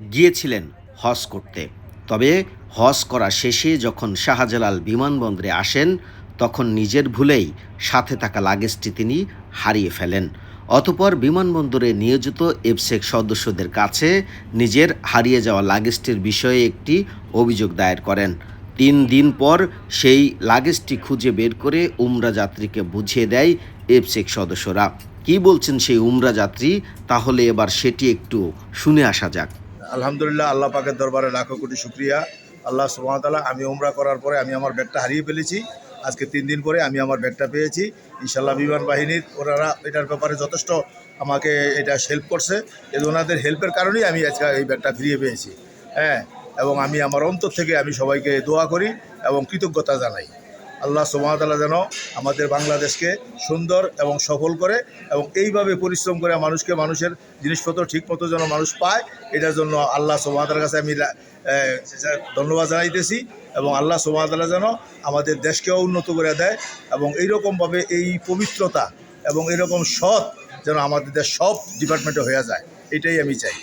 গিয়েছিলেন হজ করতে। তবে হজ করা শেষে যখন শাহজালাল বিমানবন্দরে আসেন, তখন নিজের ভুলেই সাথে থাকা লাগেজটি তিনি হারিয়ে ফেলেন। অতপর বিমানবন্দরে নিয়োজিত এফসেক সদস্যদের কাছে নিজের হারিয়ে যাওয়া লাগেজটির বিষয়ে একটি অভিযোগ দায়ের করেন। তিন দিন পর সেই লাগেজটি খুঁজে বের করে উমরা যাত্রীকে বুঝিয়ে দেয় এফসেক সদস্যরা। কি বলছেন সেই উমরা যাত্রী? তাহলে এবার সেটি একটু শুনে আসা যাক। আলহামদুলিল্লাহ, আল্লাহ পাকের দরবারে লাখো কোটি শুক্রিয়া। আল্লাহ সুবাহতাল্লাহ আমি উমরা করার পরে আমি আমার ব্যাগটা হারিয়ে ফেলেছি। আজকে তিন দিন পরে আমি আমার ব্যাগটা পেয়েছি। ইনশাল্লাহ বিমান বাহিনীর ওনারা এটার ব্যাপারে যথেষ্ট আমাকে এটা হেল্প করছে। ওনাদের হেল্পের কারণেই আমি আজকে এই ব্যাগটা ফিরিয়ে পেয়েছি। হ্যাঁ এবং আমি আমার অন্তর থেকে আমি সবাইকে দোয়া করি এবং কৃতজ্ঞতা জানাই। আল্লাহ সুবাহতাল্লাহ যেন আমাদের বাংলাদেশকে সুন্দর এবং সফল করে এবং এইভাবে পরিশ্রম করে মানুষকে মানুষের জিনিসপত্র ঠিকমতো যেন মানুষ পায়, এটার জন্য আল্লাহ সুবাহতার কাছে আমি ধন্যবাদ জানাইতেছি এবং আল্লাহ সুবাহতাল্লাহ যেন আমাদের দেশকেও উন্নত করে দেয় এবং এইরকমভাবে এই পবিত্রতা এবং এরকম সৎ যেন আমাদের দেশ সব ডিপার্টমেন্টে হয়ে যায়, এটাই আমি চাই।